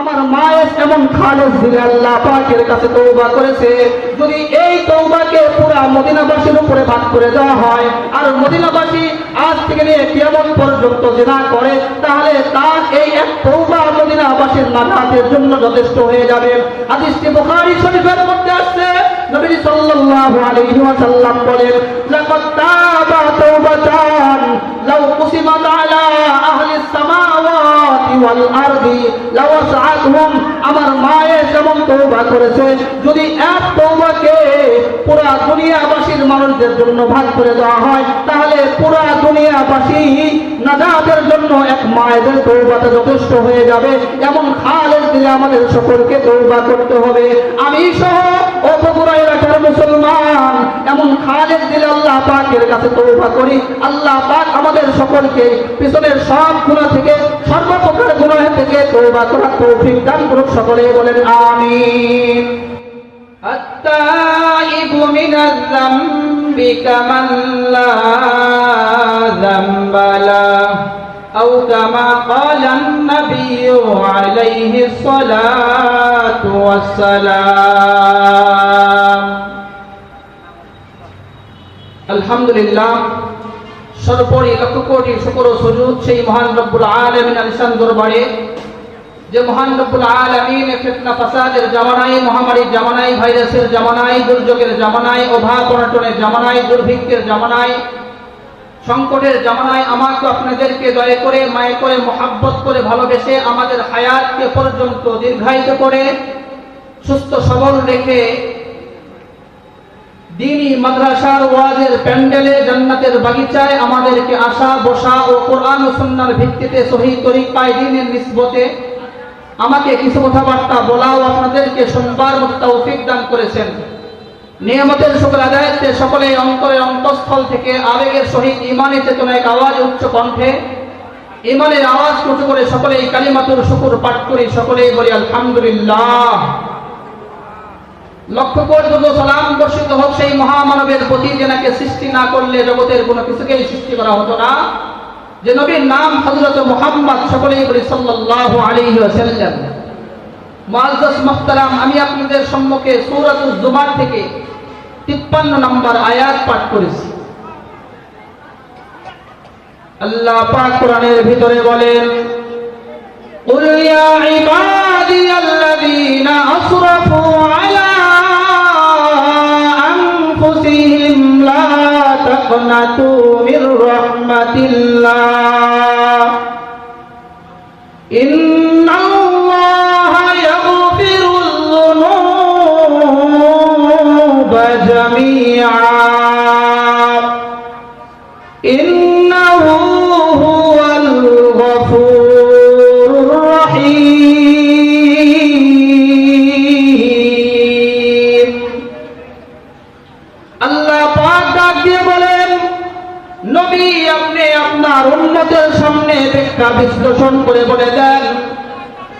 আমার মায়ের এমন খালেজ দিলে আল্লাহ পাকের কাছে তৌবা করেছে। যদি এই তৌবাকে পুরা মদিনাবাসীর উপরে ভাগ করে দেওয়া হয়, আর মদিনাবাসী আজ থেকে নিয়ে কেমন পর্যন্ত জেনা করে, তাহলে তার এই এক তৌবা মদিনাবাসীর নাজাতের জন্য যথেষ্ট হয়ে যাবে। হাদিসটি বুখারী শরীফের মধ্যে আসছে। নবী সাল্লাল্লাহু আলাইহি ওয়াসাল্লাম বলেন, লাকাদ তাবা তাওবাতান আমার মায়ের যেমন তওবা করেছে, যদি এক তওবাকে পুরা দুনিয়াবাসীর মানুষদের জন্য ভাগ করে দেওয়া হয়, তাহলে পুরা দুনিয়াবাসী নাজাতের জন্য এক মায়েদের তওবাতে যথেষ্ট হয়ে যাবে। এমন খালের দিলে আমাদের সকলকে তওবা করতে হবে। আমি সহ বগুড়া এলাকার মুসলমান আল্লাহ পাকের কাছে তওবা করি আল্লাহ পাক আমাদের সকলকে পিছনের সব গুনাহ থেকে সর্বপ্রকার গুনাহ থেকে তওবা করার তৌফিক দান করুক সকলে বলেন আমিন التائب من الذنب كمن لا ذنب له أو كما قال النبي عليه الصلاة والسلام আলহামদুলিল্লাহ, সর্বোপরি লক্ষ কোটি শুকর সুজুদ সেই মহান রব্বুল আলমিন আলিসান দরবারে, যে মহান রব্বুল আলমিন ফিতনা ফাসাদের জামানায়, মহামারীর জামানায়, ভাইরাসের জামানায়, দুর্যোগের জামানায়, অভাব অনটনের জামানায়, দুর্ভিক্ষের জামানায়, সংকটের জামানায় আমাকে আপনাদেরকে দয়া করে, মায়ে করে, মোহাব্বত করে ভালোবেসে আমাদের হায়াতকে পর্যন্ত দীর্ঘায়িত করে, সুস্থ সবল রেখে দিনী মাদ্রাসার ওয়াজের প্যান্ডেলে জান্নাতের বাগিচায় আমাদেরকে আসা বসা ও কোরআন ও সুন্নার ভিত্তিতে সহি তরিকায় দিনের নিসবতে আমাকে কিছু কথাবার্তা বলাও আপনাদেরকে শুনবার মতো তৌফিক দান করেছেন। নিয়ামতের সকল আদায়ত্বে সকলে অন্তরের অন্তঃস্থল থেকে আবেগের সহিত ইমানের চেতনা এক আওয়াজ উচ্চ কণ্ঠে ইমানের আওয়াজ উঁচু করে সকলেই কালিমাতুর শুকুর পাঠ করি, সকলেই বলি, আলহামদুলিল্লাহ। লক্ষ পর্যন্ত সালাম বর্ষিত হোক সেই মহামানবের প্রতি যেনাকে সৃষ্টি না করলে জগতের কোনো কিছুকেই সৃষ্টি করা হতো না যে নবীর নাম হযরত মুহাম্মদ সকলেই বলি সাল্লাল্লাহু আলাইহি ওয়াসাল্লাম মুআজ্জাজ মুহতারাম আমি আপনাদের সম্মুখে সূরাতুজ জুমার থেকে 53 নম্বর আয়াত পাঠ করেছি আল্লাহ পাক কোরআনের ভিতরে বলেন قل يا عبادي الذين أسرفوا تقنطوا من رحمة الله إن الله يغفر الذنوب جميعا إنه هو الغفور الرحيم আল্লাহ পাক ডাক দিয়ে বলেন নবী আপনি আপনার উন্নতের সামনে ব্যাখ্যা বিশ্লেষণ করে বলে দেন,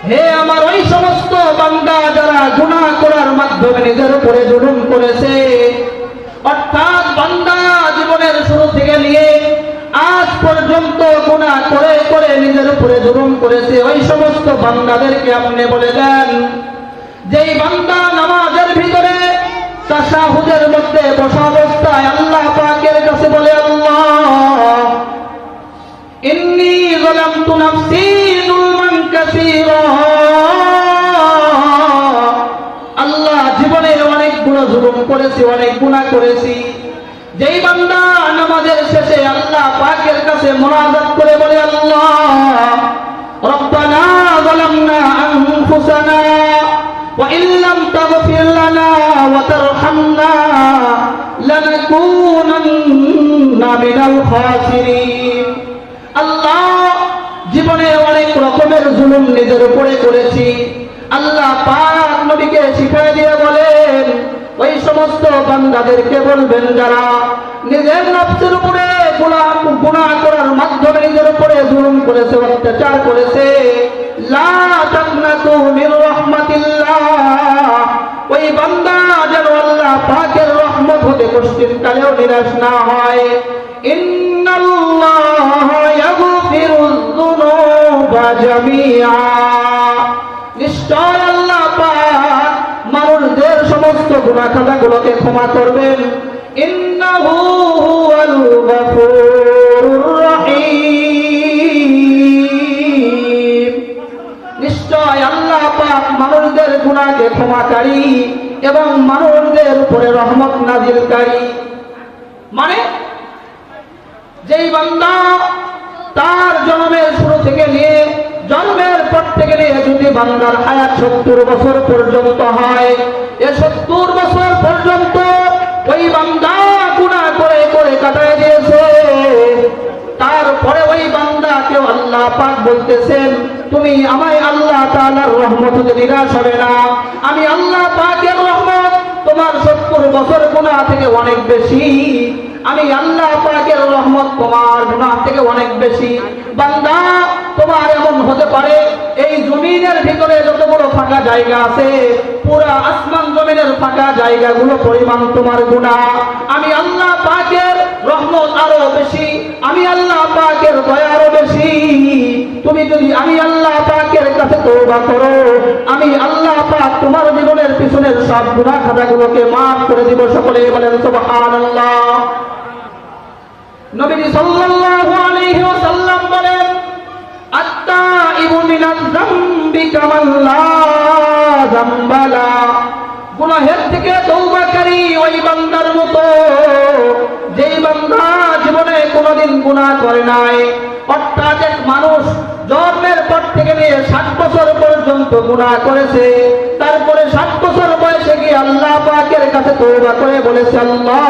হে আমার ওই সমস্ত বান্দা যারা গুনাহ করার মাধ্যমে নিজের উপরে জুলুম করেছে, অর্থাৎ বান্দা জীবনের শুরু থেকে নিয়ে আজ পর্যন্ত গুনাহ করে করে নিজের উপরে জুলুম করেছে, ওই সমস্ত বান্দাদেরকে আপনি বলে দেন, যেই বান্দা নামাজের ভিতরে তাশাহুদের মধ্যে বসা অবস্থায় আল্লাহ জীবনে অনেক গুণ জুলুম করেছি, অনেক গুণা করেছি। যেই বান্দা নামাজের শেষে আল্লাহ পাকের কাছে মোনাজাত করে বলে, আল্লাহ, রব্বানা যালামনা আনফুসানা, ওয়া ইন লাম তাগফির লানা ওয়া তারহামনা লানাকুনান্না মিনাল খাসিরিন। আল্লাহ জীবনে রকমের জুলুম নিজের উপরে করেছি। আল্লাহ পাক নবীকে শিখাই দিয়ে বলেন, ওই সমস্ত বান্দাদেরকে বলবেন যারা নিজের নফসের উপরে গুনাহ করার মাধ্যমে নিজের উপরে জুলুম করেছে, অত্যাচার করেছে ওই বান্দা যেন আল্লাহ পাকের রহমত হতে কষ্টিন কালেও নিরাশ না হয়। ইন্নাল্লাহ ইয়াগফিরুয যুনুবা নিশ্চয় আল্লাহ মানুষদের সমস্ত গুনাহ খাতাগুলোকে ক্ষমা করবেন। নিশ্চয় আল্লাহ পাক মানুষদের গুনাহকে ক্ষমাকারী এবং মানুষদের উপরে রহমত নাজিলকারী মানে যেই বান্দা তার জন্মের শুরু থেকে নিয়ে জন্মের পর থেকে নিয়ে যদি বান্দার হায়াত সত্তর বছর পর্যন্ত হয়, এ সত্তর বছর পর্যন্ত ওই বান্দা গুণা করে করে কাটায় দিয়েছে। তারপরে ওই বান্দাকে আল্লাহ পাক বলতেছেন, তুমি আমায় আল্লাহ তাআলার রহমত নিরাশ হবে না। আমি আল্লাহ পাকের রহমত তোমার সত্তর বছর গুণা থেকে অনেক বেশি আমি আল্লাহ পাকের রহমত তোমার গুনাহ থেকে অনেক বেশি। বান্দা, তোমার এমন হতে পারে, এই জমিনের ভিতরে যতগুলো ফাঁকা জায়গা আছে, পুরা আসমান জমিনের ফাঁকা জায়গাগুলো পরিমাণ তোমার গুনাহ। আমি আল্লাহ পাকের রহমত আরও বেশি, আমি আল্লাহ পাকের দয়া আরও বেশি। তুমি যদি আমি আল্লাহ পাকের কাছে তওবা করো, আমি আল্লাহ পাক তোমার জীবনের পিছনের সব গুনাহ খাতাগুলোকে মাফ করে দিব। সকলে বলেন, সুবহানাল্লাহ। নবীজি সাল্লাল্লাহু আলাইহি ওয়াসাল্লাম বলেন আত্তাইবু মিনাজ যামবি কামান লা যামবালা। গুনাহের থেকে তওবাকারী ওই বান্দার মতো, যেই বান্দা জীবনে কোনোদিন গুনাহ করে নাই। অর্থাৎ এক মানুষ জন্মের পর থেকে নিয়ে ষাট বছর পর্যন্ত গুনাহ করেছে। তারপরে ষাট বছর বয়সে গিয়ে আল্লাহ পাকের কাছে তওবা করে বলেছে, আল্লাহ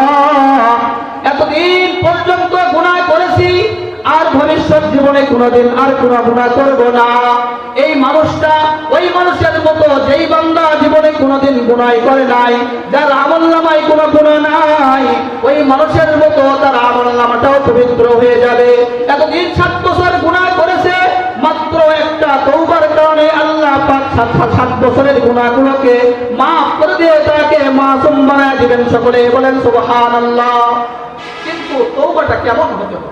ভবিষ্যৎ জীবনে কোনোদিন আর কোনো গুনাহ করব না। এই মানুষটা ওই মানুষের মতো, যেই বান্দা জীবনে কোনোদিন গুনাহ করে নাই, যার আমল নামায় কোনো গুনাহ নাই, ওই মানুষের মতো তার আমল নামাটাও পবিত্র হয়ে যাবে। এতদিন সাত বছর গুনাহ করেছে, মাত্র একটা তৌবার কারণে আল্লাহ পাক সাত সাত- বছরের গুনাহগুলোকে মাফ করে দিয়ে তাকে মাসুম বানায় দিবেন। সকলে বলেন, সুবহানাল্লাহ। কিন্তু তৌবাটা কেমন হতে?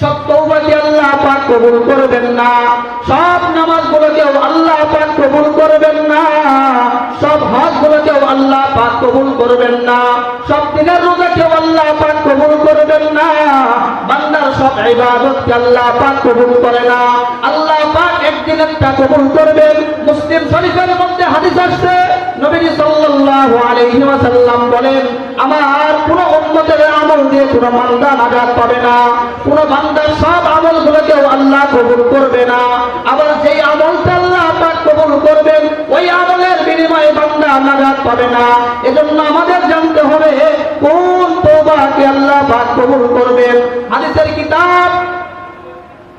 সব তৌবাকে আল্লাহ পাক কবুল করবেন না। সব নামাজগুলোকেও আল্লাহ পাক কবুল করবেন না। সব হজগুলোকেও আল্লাহ পাক কবুল করবেন না। সব দিনের রোজাকেও আল্লাহ পাক কবুল করবেন না। বান্দার সব ইবাদতকে আল্লাহ পাক কবুল করে না। আল্লাহ পাক একদিন একটা কবুল করবেন। মুসলিম শরীফের মধ্যে হাদিস আসছে নবীজি সাল্লাল্লাহু আলাইহি ওয়াসাল্লাম বলেন, আমার কোন উম্মতের আমল দিয়ে কোন বান্দা নাজাত পাবে না। কোন বান্দার সব আমলগুলোকেও আল্লাহ কবুল করবে না। আবার যেই আমলটা আল্লাহ পাক কবুল করবেন, ওই আমলের বিনিময়ে বান্দা নাজাত পাবে না। এজন্য আমাদের জানতে হবে, কোন তওবাকে আল্লাহ পাক কবুল করবেন? হাদিসের কিতাব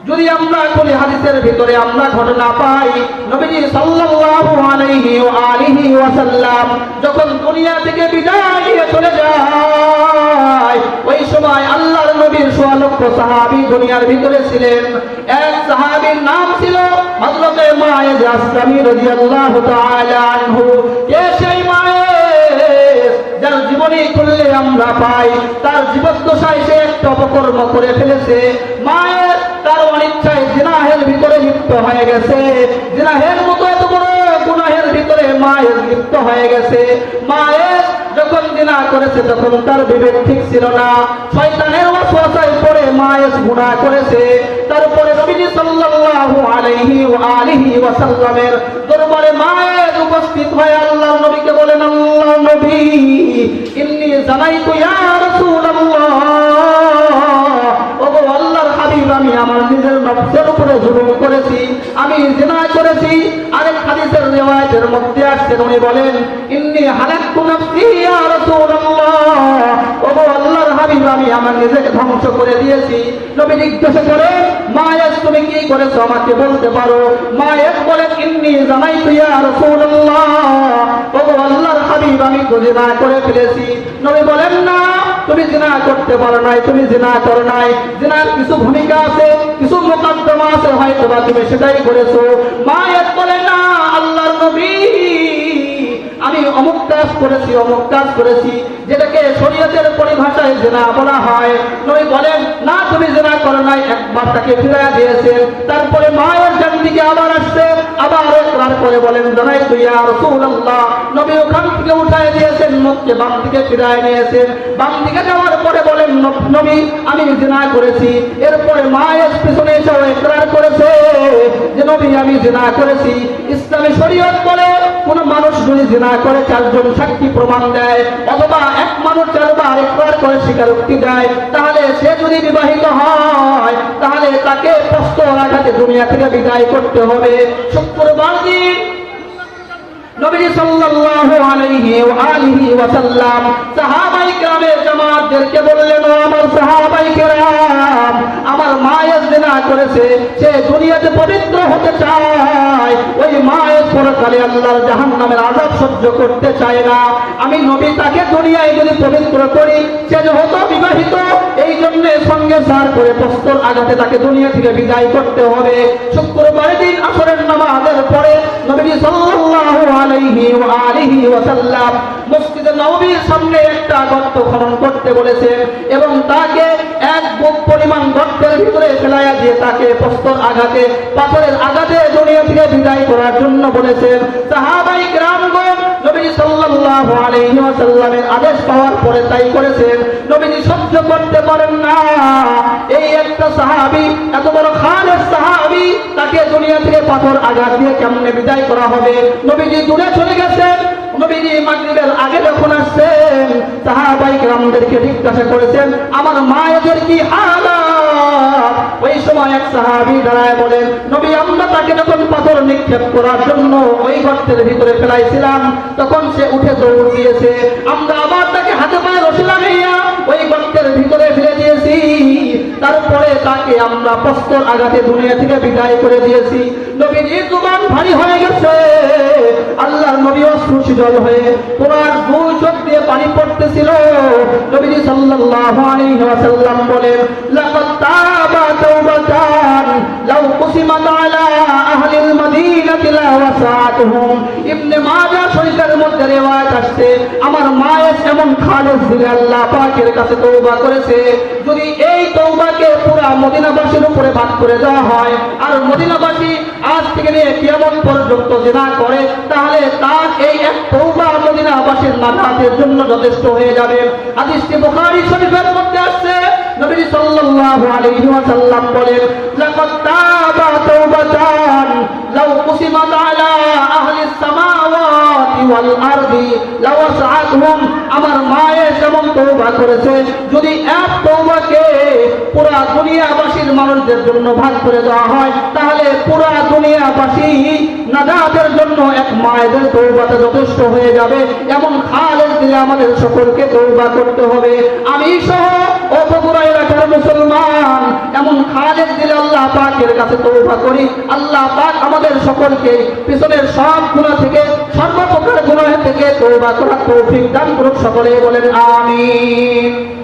যদি আমরা কোন হাদিসের ভিতরে আমরা ঘটনা পাই, নবীজি সাল্লাল্লাহু আলাইহি ওয়া আলিহি ওয়াসাল্লাম যখন দুনিয়া থেকে বিদায় নিয়ে চলে যায়, ওই সময় আল্লাহর নবীর সোয়া লক্ষ সাহাবী দুনিয়ার ভিতরে ছিলেন। এক সাহাবীর নাম ছিল হযরতে মায়েজ আসলামী রাদিয়াল্লাহু তাআলা আনহু। কে সেই মায়েজ যার জীবনী খুললে আমরা পাই, তার জীবদ্দশায় সে একটা অপকর্ম করে ফেলেছে। মায়ের তার অনিচ্ছায় জিনাহের ভিতরে লিপ্ত হয়ে গেছে। জিনাহের মতো এত বড় গুনাহের ভিতরে মায়ের লিপ্ত হয়ে গেছে। মায়ের যখন জিনা করেছে, তখন তার বিবেক ঠিক ছিল না। শয়তানের ওয়াসওয়াসায় পড়ে মায়ের গুনাহ করেছে। তারপরে নবীজি সাল্লাল্লাহু আলাইহি ওয়া আলিহি ওয়াসাল্লামের দরবারে মায়ের উপস্থিত হয়ে আল্লাহর নবীকে বলেন, আল্লাহ নবী, ইন্নী জানাইতু ইয়া রাসূলুল্লাহ। আমার নিজের নফসের উপরে জুলুম করেছি, আমি জিনা করেছি, আরেক হাদিসের রিওয়ায়াতের মধ্যে আসছে উনি বলেন, ইন্নি হালাকতু নাফসি ইয়া রাসূলুল্লাহ। ওগো আল্লাহর হাবিব, আমি আমার নিজেকে ধ্বংস করে দিয়েছি। নবী জিজ্ঞাসা করেন মায়ের তুমি কি করেছ? আমাকে বলতে পারো? মায়ের বলেন, ইন্নী জানাইতু ইয়া রাসূলুল্লাহ। ওগো আল্লাহর হাবিব, আমি জিনা করে ফেলেছি। নবী বলেন, না। তুমি জিনা করতে পারো নাই, তুমি জিনা করো নাই। জিনার কিছু ভূমিকা আছে, কিছু মোকদ্দমা আছে হয়তো বা তুমি সেটাই করেছ। মায়ের বলে, না, আল্লাহর নবী অমুক কাজ করেছি, অমুক কাজ করেছি, যেটাকে শরীয়তের পরিভাষায় জেনা বলা হয়। নবী বলেন, না, তুমি জেনা করো নাই। একবার তাকে ফিরাইয়া দিয়েছেন। তারপরে মায়ের জান দিকে আবার আসছে। আবার একবার করে বলেন, জানাই তুই আর রাসূলুল্লাহ। নবী ওখান থেকে উঠায় দিয়েছেন মুখকে বাম দিকে ফিরায় নিয়েছেন। বাম দিকে যাওয়ার পরে বলেন, নবী আমি জিনা করেছি। এরপরে মায়ের পিছনে এসে একরার করেছে যে, নবী, আমি জেনা করেছি। ইসলামী শরীয়ত বলে, কোন মানুষ যদি জেনা করে চারজন সাক্ষী প্রমাণ দেয়, অথবা এক মানুষ চারবার আরেকবার করে স্বীকারোক্তি দেয়, তাহলে সে যদি বিবাহিত হয়, তাহলে তাকে প্রস্ত রাখাতে দুনিয়া থেকে বিদায় করতে হবে। শুক্রবার দিন আমার জিনা করেছে, সে দুনিয়াতে পবিত্র হতে চায়। ওই আল্লাহর সহ্য করতে চায় না। আমি নবী তাকে দুনিয়ায় যদি পবিত্র করি, সে যে হতো বিবাহিত, এই জন্য সঙ্গে সার করে প্রস্তর আঘাতে তাকে দুনিয়া থেকে বিদায় করতে হবে। শুক্রবার দিন আসরের নামাজের পরে নবী আলাইহি বলেছেন সাহাবাই গ্রামগণ নবী আদেশ পাওয়ার পরে তাই করেছেন। নবীজি সহ্য করতে পারেন না। এই একটা সাহাবী এত বড় পাথর আঘাত দিয়ে কেমনে বিদায় করা হবে? নবীজি দূরে চলে গেছেন। ওই সময় সাহাবী দাঁড়ায় বলেন, নবী, আমরা তাকে যখন পাথর নিক্ষেপ করার জন্য ওই ভিতরে ফেলাইছিলাম, তখন সে উঠে দৌড় দিয়েছে। আমরা আবার তাকে হাতে পায়ে রশি লাগাইয়া তারপরে তাকে আমরা প্রস্তর আঘাতে দুনিয়া থেকে বিদায় করে দিয়েছি। নবীজির জুবান ভারী হয়ে গেছে। আল্লাহর নবী অশ্রুশীতল হয়ে তোমার দুই চোখ দিয়ে পানি পড়তেছিল। নবীজি সাল্লাল্লাহু আলাইহি ওয়াসাল্লাম বলেন, লাকাদ তাবা তাওবাতান, লাউ কুসিমাত আলা আহলিল মাদিনাতি লা ওয়াসাতুহুম। ইবনে মাজাহ শরীফের মধ্যে রিওয়ায়াত আসছে। আমার মায়ের এমন খালেস দিলে আল্লাহ পাকের কাছে তওবা করেছে। যদি এই তওবাকে পুরা মদিনাবাসীর উপরে ভাগ করে দেওয়া হয়, আর মদিনাবাসী আজ থেকে নিয়ে কিয়ামত পর্যন্ত জিনা করে, তাহলে তার এই এক তওবা মদিনাবাসীর নাজাতের জন্য যথেষ্ট হয়ে যাবে। হাদিসটি বুখারী শরীফের মধ্যে আসছে। নবী সাল্লাল্লাহু আলাইহি ওয়াসাল্লাম বলেন, লাকাদ তাবা তাওবাতান, লাউ কুসিমাত আমার মায়ের যেমন তওবা করেছে, যদি এক তওবাকে পুরা দুনিয়াবাসীর মানুষদের জন্য ভাগ করে দেওয়া হয়, তাহলে পুরা দুনিয়াবাসী নাজাতের জন্য এক মায়েদের তৌবাতে যথেষ্ট হয়ে যাবে। এমন খালের দিলে আমাদের সকলকে তৌবা করতে হবে। আমি সহ ও বগুড়া এলাকার এমন খালের দিলে আল্লাহ পাকের কাছে তৌবা করি। আল্লাহ পাক আমাদের সকলকে পিছনের সব গুণা থেকে, সর্বপ্রকার গুণা থেকে তৌবা করার তৌফিক দান করুক সকলে বলেন, আমিন।